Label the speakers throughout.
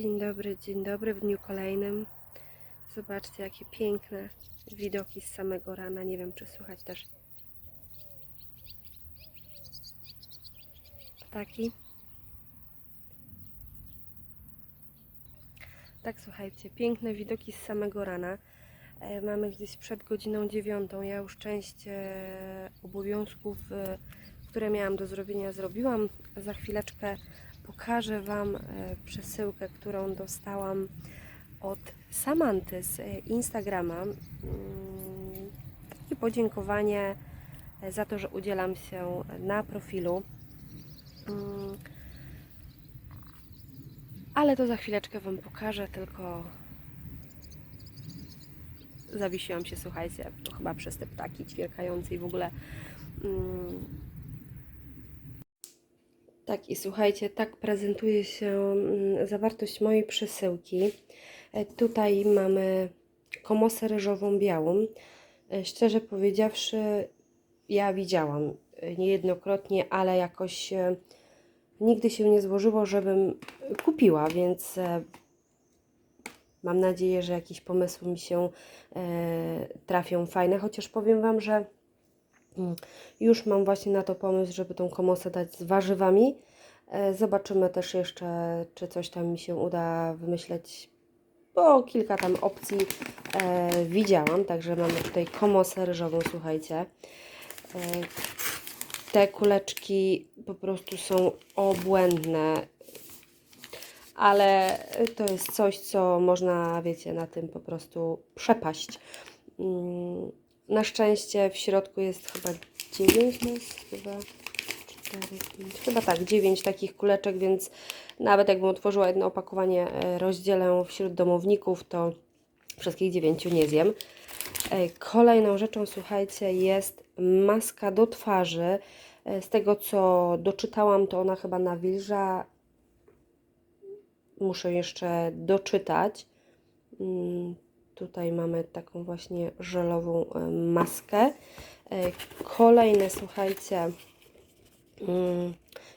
Speaker 1: Dzień dobry, dzień dobry w dniu kolejnym. Zobaczcie, jakie piękne widoki z samego rana. Nie wiem, czy słychać też ptaki. Tak, słuchajcie, piękne widoki z samego rana. E, Mamy gdzieś przed godziną dziewiątą. Ja już część e, obowiązków, e, które miałam do zrobienia, zrobiłam. Za chwileczkę pokażę Wam e, przesyłkę, którą dostałam od Samanty z e, Instagrama. Mm, I podziękowanie e, za to, że udzielam się na profilu. Mm, Ale to za chwileczkę Wam pokażę, tylko zawiesiłam się, słuchajcie, chyba przez te ptaki ćwierkające i w ogóle. Tak, i słuchajcie, tak prezentuje się mm, zawartość mojej przesyłki. E, Tutaj mamy komosę ryżową białą. E, Szczerze powiedziawszy, ja widziałam e, niejednokrotnie, ale jakoś nigdy się nie złożyło, żebym kupiła, więc mam nadzieję, że jakieś pomysły mi się trafią fajne, chociaż powiem Wam, że Już mam właśnie na to pomysł, żeby tą komosę dać z warzywami. E, Zobaczymy też jeszcze, czy coś tam mi się uda wymyśleć, bo kilka tam opcji e, widziałam. Także mamy tutaj komosę ryżową, słuchajcie. E, te kuleczki po prostu są obłędne, ale to jest coś, co można, wiecie, na tym po prostu przepaść. Mm, na szczęście w środku jest chyba 9 nas, chyba 4, 5, chyba tak, 9 takich kuleczek, więc nawet jakbym otworzyła jedno opakowanie, e, rozdzielę wśród domowników, to wszystkich dziewięciu nie zjem. E, Kolejną rzeczą, słuchajcie, jest maska do twarzy. E, Z tego co doczytałam, to ona chyba nawilża. Muszę jeszcze doczytać. Tutaj mamy taką właśnie żelową e, maskę. E, Kolejne, słuchajcie, mm,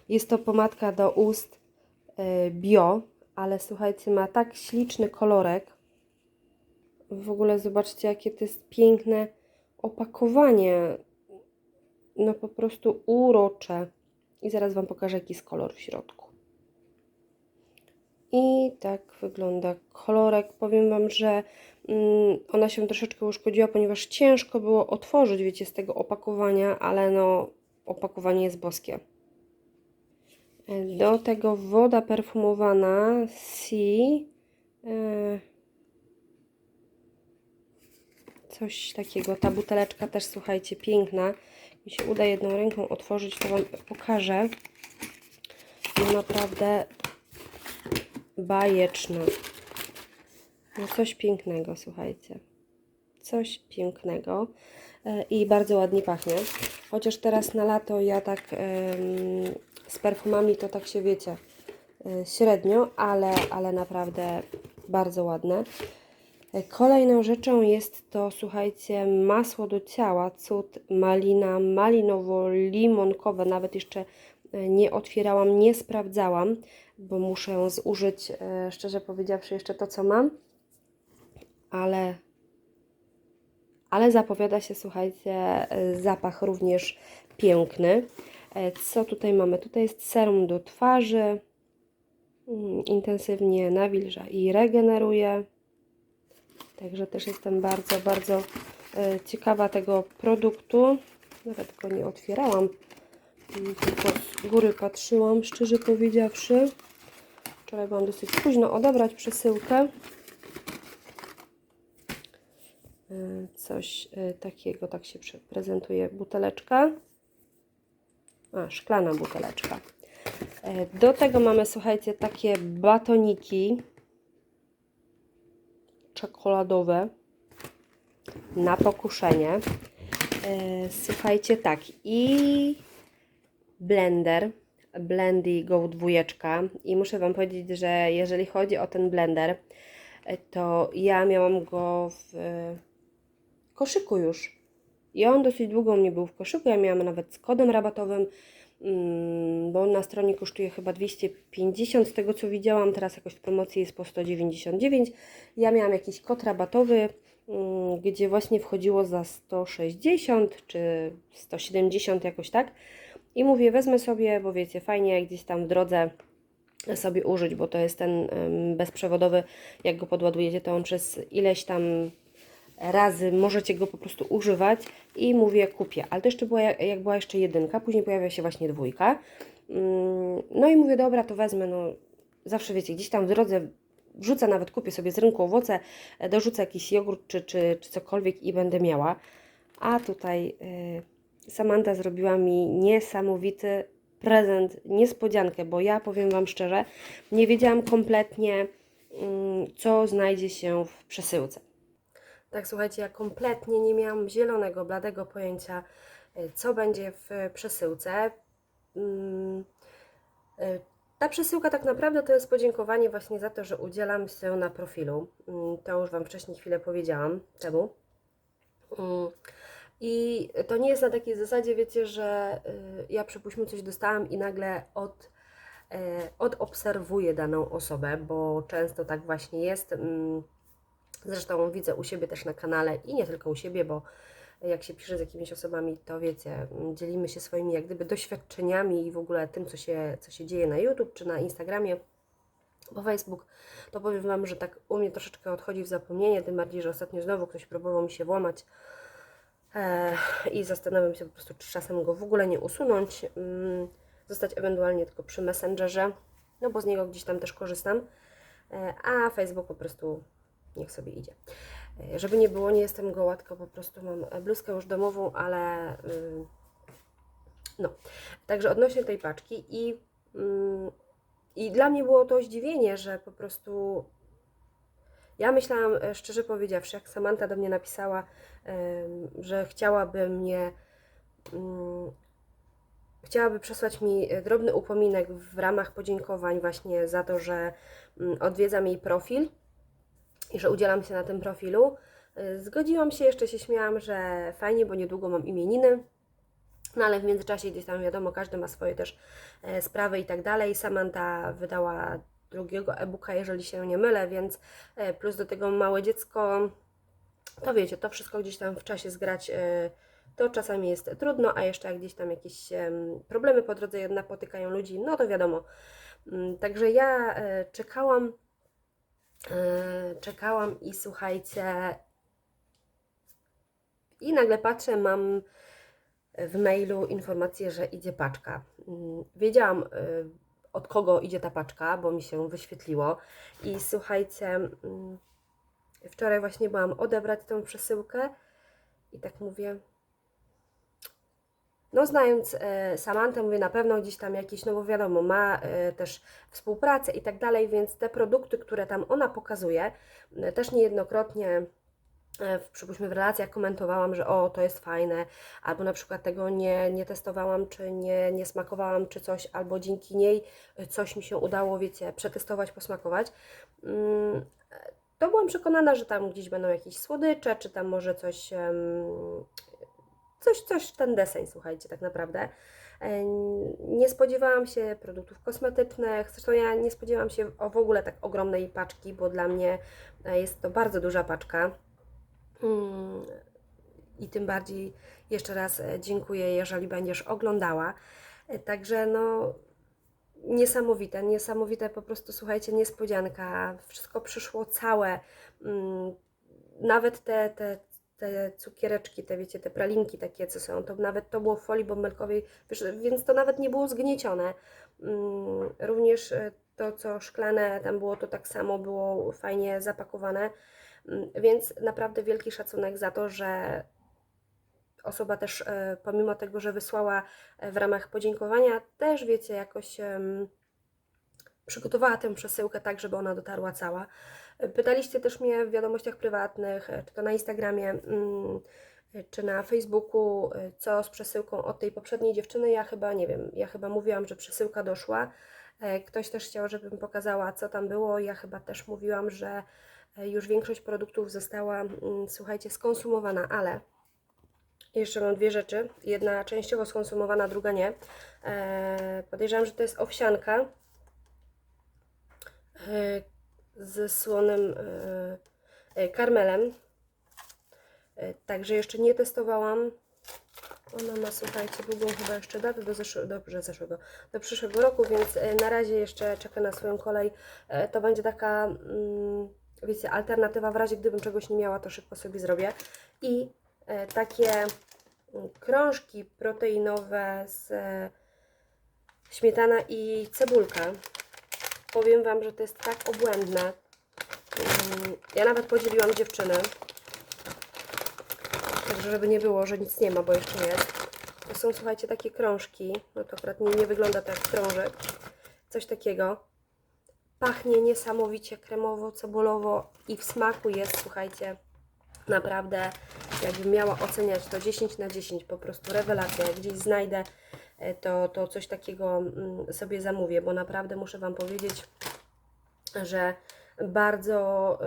Speaker 1: jest to pomadka do ust e, bio, ale słuchajcie, ma tak śliczny kolorek. W ogóle zobaczcie, jakie to jest piękne opakowanie. No po prostu urocze. I zaraz Wam pokażę, jaki jest kolor w środku. I tak wygląda kolorek. Powiem Wam, że mm, ona się troszeczkę uszkodziła, ponieważ ciężko było otworzyć, wiecie, z tego opakowania, ale no, opakowanie jest boskie. Do tego woda perfumowana Sea. e, Coś takiego. Ta buteleczka też, słuchajcie, piękna. Mi się uda jedną ręką otworzyć, to Wam pokażę. No naprawdę bajeczna. No coś pięknego, słuchajcie. Coś pięknego E, i bardzo ładnie pachnie. Chociaż teraz na lato ja tak z perfumami to tak się wiecie e, średnio, ale, ale naprawdę bardzo ładne. E, Kolejną rzeczą jest to, słuchajcie, masło do ciała, cud malina malinowo-limonkowe. Nawet jeszcze nie otwierałam, nie sprawdzałam, bo muszę zużyć, e, szczerze powiedziawszy, jeszcze to, co mam. Ale, ale zapowiada się, słuchajcie, e, zapach również piękny. E, Co tutaj mamy? Tutaj jest serum do twarzy. Mm, Intensywnie nawilża i regeneruje. Także też jestem bardzo, bardzo ciekawa tego produktu. Nawet go nie otwierałam, tylko z góry patrzyłam, szczerze powiedziawszy. Wczoraj byłam dosyć późno odebrać przesyłkę. E, Coś e, takiego, tak się prezentuje buteleczka. A, szklana buteleczka. E, Do tego mamy, słuchajcie, takie batoniki czekoladowe na pokuszenie. Słuchajcie, tak, i blender, Blendy Go 2. I muszę Wam powiedzieć, że jeżeli chodzi o ten blender, e, to ja miałam go w e, koszyku już. I on dosyć długo mnie był w koszyku. Ja miałam nawet z kodem rabatowym mm, bo on na stronie kosztuje chyba 250, z tego co widziałam, teraz jakoś w promocji jest po 199. Ja miałam jakiś kod rabatowy, mm, gdzie właśnie wchodziło za 160 czy 170 jakoś tak. I mówię, wezmę sobie, bo wiecie, fajnie gdzieś tam w drodze sobie użyć, bo to jest ten bezprzewodowy, jak go podładujecie, to on przez ileś tam razy możecie go po prostu używać. I mówię kupię, ale to jeszcze była jak, jak była jeszcze jedynka, później pojawia się właśnie dwójka, Mm, no i mówię dobra to wezmę, no zawsze wiecie, gdzieś tam w drodze wrzucę nawet, kupię sobie z rynku owoce, e, dorzucę jakiś jogurt czy, czy, czy cokolwiek i będę miała, a tutaj y, Samantha zrobiła mi niesamowity prezent, niespodziankę, bo ja powiem Wam szczerze, nie wiedziałam kompletnie, mm, co znajdzie się w przesyłce. Tak, słuchajcie, ja kompletnie nie miałam zielonego, bladego pojęcia, y, co będzie w przesyłce. Mm, y, Ta przesyłka tak naprawdę to jest podziękowanie właśnie za to, że udzielam się na profilu. Mm, To już Wam wcześniej chwilę powiedziałam temu. I to nie jest na takiej zasadzie, wiecie, że y, ja przypuśćmy coś dostałam i nagle od, e, odobserwuję daną osobę, bo często tak właśnie jest. Mm, Zresztą widzę u siebie też na kanale i nie tylko u siebie, bo jak się pisze z jakimiś osobami, to wiecie, mm, dzielimy się swoimi jak gdyby doświadczeniami i w ogóle tym, co się, co się dzieje na YouTube czy na Instagramie. Bo Facebook, to powiem Wam, że tak u mnie troszeczkę odchodzi w zapomnienie, tym bardziej, że ostatnio znowu ktoś próbował mi się włamać i zastanawiam się po prostu, czy czasem go w ogóle nie usunąć, mm, zostać ewentualnie tylko przy Messengerze, no bo z niego gdzieś tam też korzystam, e, a Facebook po prostu niech sobie idzie. E, Żeby nie było, nie jestem goła, tylko po prostu mam bluzkę już domową, ale y, no. Także odnośnie tej paczki i, mm, i dla mnie było to zdziwienie, że po prostu ja myślałam, e, szczerze powiedziawszy, jak Samantha do mnie napisała, że chciałaby mnie mm, chciałaby przesłać mi e, drobny upominek w ramach podziękowań właśnie za to, że mm, odwiedzam jej profil i że udzielam się na tym profilu. Y, Zgodziłam się, jeszcze się śmiałam, że fajnie, bo niedługo mam imieniny. No ale w międzyczasie gdzieś tam wiadomo, każdy ma swoje też e, sprawy i tak dalej. Samantha wydała drugiego e-booka, jeżeli się nie mylę, więc e, plus do tego małe dziecko, to wiecie, to wszystko gdzieś tam w czasie zgrać, e, to czasami jest trudno, a jeszcze jak gdzieś tam jakieś em, problemy po drodze napotykają ludzi, no to wiadomo. Mm, Także ja e, czekałam, czekałam i słuchajcie, i nagle patrzę, mam w mailu informację, że idzie paczka. Mm, Wiedziałam, od kogo idzie ta paczka, bo mi się wyświetliło. I słuchajcie, mm, wczoraj właśnie byłam odebrać tę przesyłkę i tak mówię. No, znając e, Samantę, mówię na pewno gdzieś tam jakieś, no bo wiadomo, ma e, też współpracę i tak dalej, więc te produkty, które tam ona pokazuje, e, też niejednokrotnie w, przypuśćmy w relacjach komentowałam, że o, to jest fajne, albo na przykład tego nie, nie testowałam, czy nie, nie smakowałam, czy coś, albo dzięki niej coś mi się udało, wiecie, przetestować, posmakować. Mm, To byłam przekonana, że tam gdzieś będą jakieś słodycze, czy tam może coś, coś, coś ten deseń, słuchajcie, tak naprawdę. E, Nie spodziewałam się produktów kosmetycznych, zresztą ja nie spodziewałam się w ogóle tak ogromnej paczki, bo dla mnie e, jest to bardzo duża paczka. Mm, I tym bardziej jeszcze raz e, dziękuję, jeżeli będziesz oglądała. E, Także no niesamowite, niesamowite po prostu, słuchajcie, niespodzianka. Wszystko przyszło całe. Mm, Nawet te, te, te cukiereczki, te wiecie, te pralinki takie, co są, to nawet to było w folii bąbelkowej, więc to nawet nie było zgniecione. Mm, Również e, to, co szklane tam było, to tak samo było fajnie zapakowane. Mm, Więc naprawdę wielki szacunek za to, że osoba też, e, pomimo tego, że wysłała e, w ramach podziękowania, też wiecie, jakoś przygotowała tę przesyłkę tak, żeby ona dotarła cała. E, Pytaliście też mnie w wiadomościach prywatnych, czy to na Instagramie, mm, czy na Facebooku, co z przesyłką od tej poprzedniej dziewczyny. Ja chyba nie wiem, ja chyba mówiłam, że przesyłka doszła. Ktoś też chciał, żebym pokazała, co tam było. Ja chyba też mówiłam, że już większość produktów została, mm, słuchajcie, skonsumowana, ale Jeszcze mam dwie rzeczy. Jedna częściowo skonsumowana, druga nie. E, podejrzewam, że to jest owsianka e, ze słonym e, e, karmelem. E, Także jeszcze nie testowałam. Ona ma, słuchajcie, długą chyba jeszcze datę do, zeszłego, dobrze, zeszłego, do przyszłego roku, więc e, na razie jeszcze czeka na swoją kolej. E, To będzie taka, mm, wiecie, alternatywa w razie gdybym czegoś nie miała, to szybko sobie zrobię. I e, takie mm, krążki proteinowe z e, śmietana i cebulka. Powiem Wam, że to jest tak obłędne. Mm, Ja nawet podzieliłam dziewczyny. Także żeby nie było, że nic nie ma, bo jeszcze jest. To są, słuchajcie, takie krążki. No to akurat nie, nie wygląda to jak krążek. Coś takiego. Pachnie niesamowicie kremowo, cebulowo i w smaku jest, słuchajcie, naprawdę, jakbym miała oceniać to 10 na 10, po prostu rewelacja. Jak gdzieś znajdę, e, to, to coś takiego mm, sobie zamówię, bo naprawdę muszę Wam powiedzieć, że bardzo,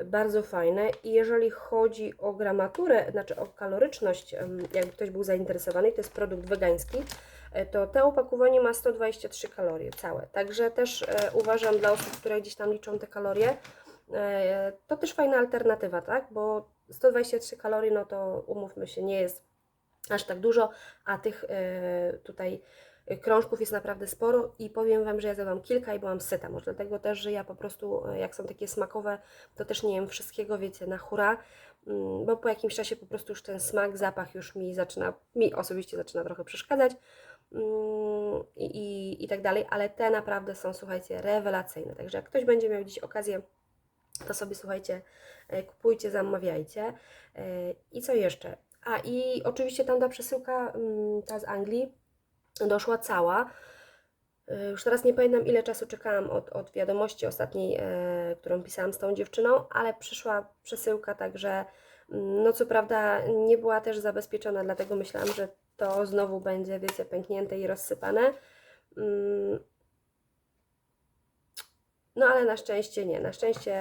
Speaker 1: y, bardzo fajne. I jeżeli chodzi o gramaturę, znaczy o kaloryczność, jakby ktoś był zainteresowany, to jest produkt wegański, to to opakowanie ma 123 kalorie całe. Także też y, uważam dla osób, które gdzieś tam liczą te kalorie, y, to też fajna alternatywa, tak? Bo 123 kalorii, no to umówmy się, nie jest aż tak dużo, a tych tutaj krążków jest naprawdę sporo i powiem Wam, że ja zjadłam kilka i byłam syta. Może dlatego też, że ja po prostu, e, jak są takie smakowe, to też nie jem wszystkiego, wiecie, na hura, mm, bo po jakimś czasie po prostu już ten smak, zapach już mi zaczyna, mi osobiście zaczyna trochę przeszkadzać i, i, i tak dalej, ale te naprawdę są, słuchajcie, rewelacyjne. Także jak ktoś będzie miał dziś okazję, to sobie, słuchajcie, e, kupujcie, zamawiajcie. E, I co jeszcze? A i oczywiście tam ta przesyłka, mm, ta z Anglii, doszła cała. Y, Już teraz nie pamiętam, ile czasu czekałam od, od wiadomości ostatniej, e, którą pisałam z tą dziewczyną, ale przyszła przesyłka, także mm, no co prawda nie była też zabezpieczona, dlatego myślałam, że to znowu będzie, wiecie, pęknięte i rozsypane. Mm, No ale na szczęście nie, na szczęście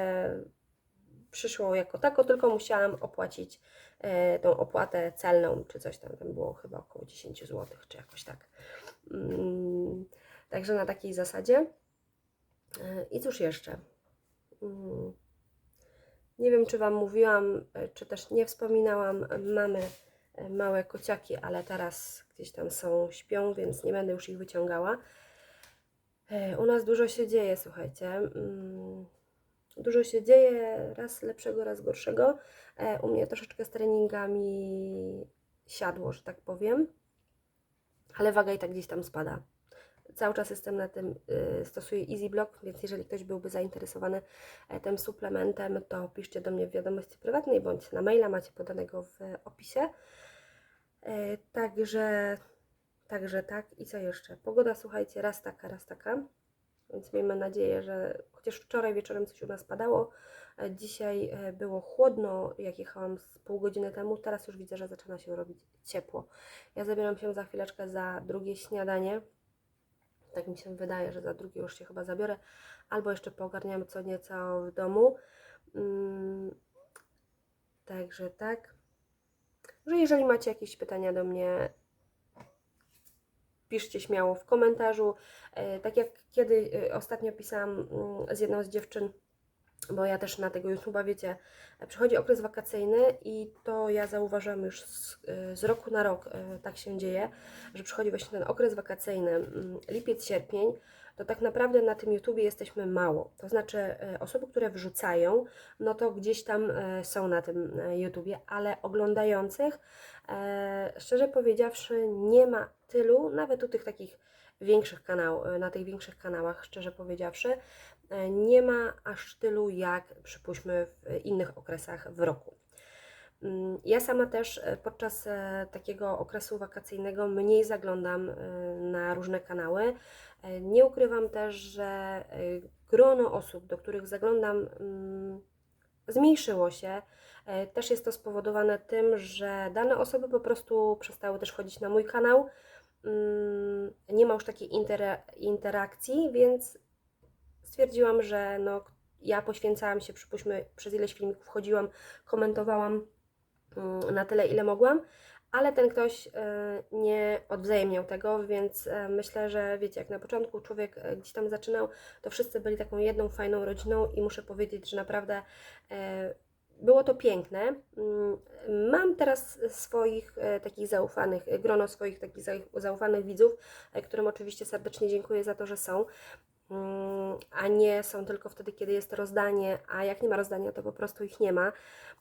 Speaker 1: przyszło jako tako, tylko musiałam opłacić e, tą opłatę celną, czy coś tam, tam było chyba około 10 zł, czy jakoś tak. Mm, Także na takiej zasadzie. E, I cóż jeszcze? Mm, Nie wiem, czy Wam mówiłam, e, czy też nie wspominałam. Mamy małe kociaki, ale teraz gdzieś tam są, śpią, więc nie będę już ich wyciągała. E, U nas dużo się dzieje, słuchajcie. Mm, Dużo się dzieje, raz lepszego, raz gorszego. E, U mnie troszeczkę z treningami siadło, że tak powiem, ale waga i tak gdzieś tam spada. Cały czas jestem na tym, y, stosuję Easy Block, więc jeżeli ktoś byłby zainteresowany e, tym suplementem, to piszcie do mnie w wiadomości prywatnej bądź na maila, macie podanego w opisie. E, Także, także tak. I co jeszcze? Pogoda, słuchajcie, raz taka, raz taka. Więc miejmy nadzieję, że chociaż wczoraj wieczorem coś u nas padało, dzisiaj e, było chłodno, jak jechałam z pół godziny temu, teraz już widzę, że zaczyna się robić ciepło. Ja zabieram się za chwileczkę za drugie śniadanie. Tak mi się wydaje, że za drugie już się chyba zabiorę, albo jeszcze poogarniamy co nieco w domu. Mm, Także tak. Że jeżeli macie jakieś pytania do mnie, piszcie śmiało w komentarzu. E, Tak jak kiedy e, ostatnio pisałam mm, z jedną z dziewczyn, bo ja też na tego YouTube'a, wiecie, przychodzi okres wakacyjny i to ja zauważam już z, e, z roku na rok, e, tak się dzieje, że przychodzi właśnie ten okres wakacyjny, mm, lipiec, sierpień, to tak naprawdę na tym YouTubie jesteśmy mało. To znaczy e, osoby, które wrzucają, no to gdzieś tam są na tym YouTubie, ale oglądających, szczerze powiedziawszy, nie ma tylu, nawet u tych takich większych kanałów, na tych większych kanałach, szczerze powiedziawszy, e, nie ma aż tylu jak przypuśćmy w innych okresach w roku. Mm, Ja sama też e, podczas e, takiego okresu wakacyjnego mniej zaglądam e, na różne kanały. E, Nie ukrywam też, że e, grono osób, do których zaglądam, mm, zmniejszyło się. E, Też jest to spowodowane tym, że dane osoby po prostu przestały też chodzić na mój kanał. Mm, Nie ma już takiej intera- interakcji, więc stwierdziłam, że no, ja poświęcałam się, przypuśćmy, przez ileś filmików chodziłam, komentowałam mm, na tyle, ile mogłam, ale ten ktoś e, nie odwzajemniał tego, więc e, myślę, że wiecie, jak na początku człowiek e, gdzieś tam zaczynał, to wszyscy byli taką jedną fajną rodziną i muszę powiedzieć, że naprawdę było to piękne. Mm, Mam teraz swoich e, takich zaufanych, e, grono swoich takich zau- zaufanych widzów, e, którym oczywiście serdecznie dziękuję za to, że są. Mm, A nie są tylko wtedy, kiedy jest rozdanie, a jak nie ma rozdania, to po prostu ich nie ma.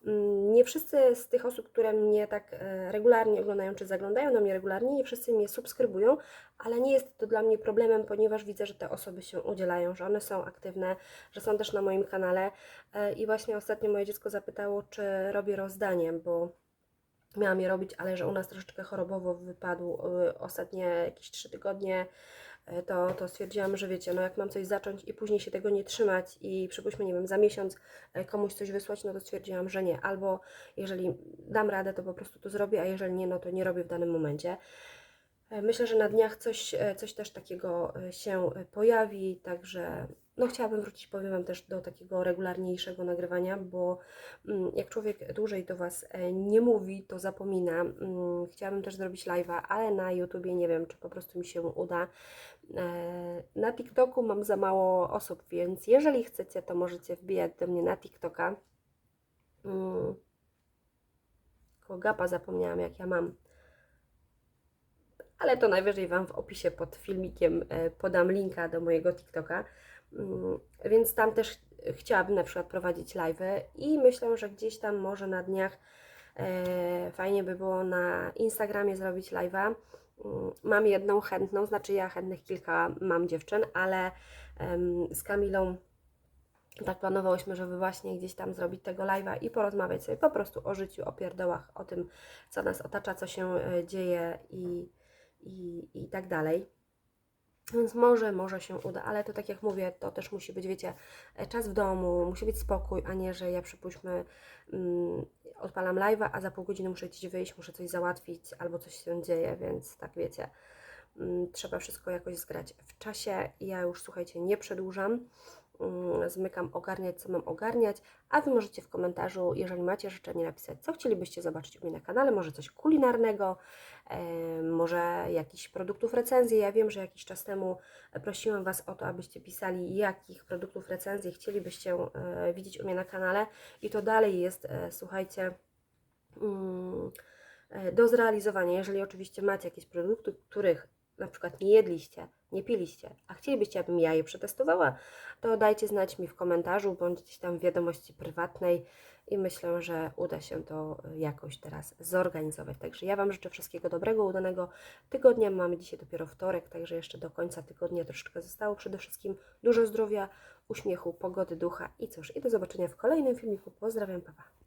Speaker 1: Mm, Nie wszyscy z tych osób, które mnie tak e, regularnie oglądają, czy zaglądają do mnie regularnie, nie wszyscy mnie subskrybują, ale nie jest to dla mnie problemem, ponieważ widzę, że te osoby się udzielają, że one są aktywne, że są też na moim kanale. E, I właśnie ostatnio moje dziecko zapytało, czy robię rozdanie, bo miałam je robić, ale że u nas troszeczkę chorobowo wypadł y, ostatnie jakieś trzy tygodnie, to, to stwierdziłam, że wiecie, no jak mam coś zacząć i później się tego nie trzymać i przypuśćmy, nie wiem, za miesiąc y, komuś coś wysłać, no to stwierdziłam, że nie. Albo jeżeli dam radę, to po prostu to zrobię, a jeżeli nie, no to nie robię w danym momencie. E, Myślę, że na dniach coś, e, coś też takiego e, się e, pojawi, także no chciałabym wrócić, powiem Wam też do takiego regularniejszego nagrywania, bo mm, jak człowiek dłużej do Was e, nie mówi, to zapomina. Mm, Chciałabym też zrobić live'a, ale na YouTubie nie wiem, czy po prostu mi się uda. E, Na TikToku mam za mało osób, więc jeżeli chcecie, to możecie wbijać do mnie na TikToka. Mm, Tylko gapa zapomniałam, jak ja mam ale to najwyżej Wam w opisie pod filmikiem e, podam linka do mojego TikToka. Mm, Więc tam też chciałabym na przykład prowadzić live'y i myślę, że gdzieś tam może na dniach e, fajnie by było na Instagramie zrobić live'a. Mm, Mam jedną chętną, znaczy ja chętnych kilka mam dziewczyn, ale z Kamilą tak planowałyśmy, żeby właśnie gdzieś tam zrobić tego live'a i porozmawiać sobie po prostu o życiu, o pierdołach, o tym, co nas otacza, co się e, dzieje i, i, i tak dalej. Więc może, może się uda, ale to tak jak mówię, to też musi być, wiecie, e, czas w domu, musi być spokój, a nie, że ja przypuśćmy, mm, odpalam live'a, a za pół godziny muszę gdzieś wyjść, muszę coś załatwić albo coś się dzieje, więc tak wiecie, mm, trzeba wszystko jakoś zgrać w czasie. Ja już, słuchajcie, nie przedłużam, mm, zmykam ogarniać, co mam ogarniać, a Wy możecie w komentarzu, jeżeli macie życzenie, napisać, co chcielibyście zobaczyć u mnie na kanale, może coś kulinarnego, może jakichś produktów recenzji. Ja wiem, że jakiś czas temu prosiłam Was o to, abyście pisali, jakich produktów recenzji chcielibyście e, widzieć u mnie na kanale i to dalej jest, e, słuchajcie, mm, e, do zrealizowania. Jeżeli oczywiście macie jakieś produkty, których na przykład nie jedliście, nie piliście, a chcielibyście, abym ja je przetestowała, to dajcie znać mi w komentarzu bądź gdzieś tam w wiadomości prywatnej i myślę, że uda się to jakoś teraz zorganizować. Także ja Wam życzę wszystkiego dobrego, udanego tygodnia. Mamy dzisiaj dopiero wtorek, także jeszcze do końca tygodnia troszeczkę zostało. Przede wszystkim dużo zdrowia, uśmiechu, pogody ducha i cóż, i do zobaczenia w kolejnym filmiku. Pozdrawiam, papa.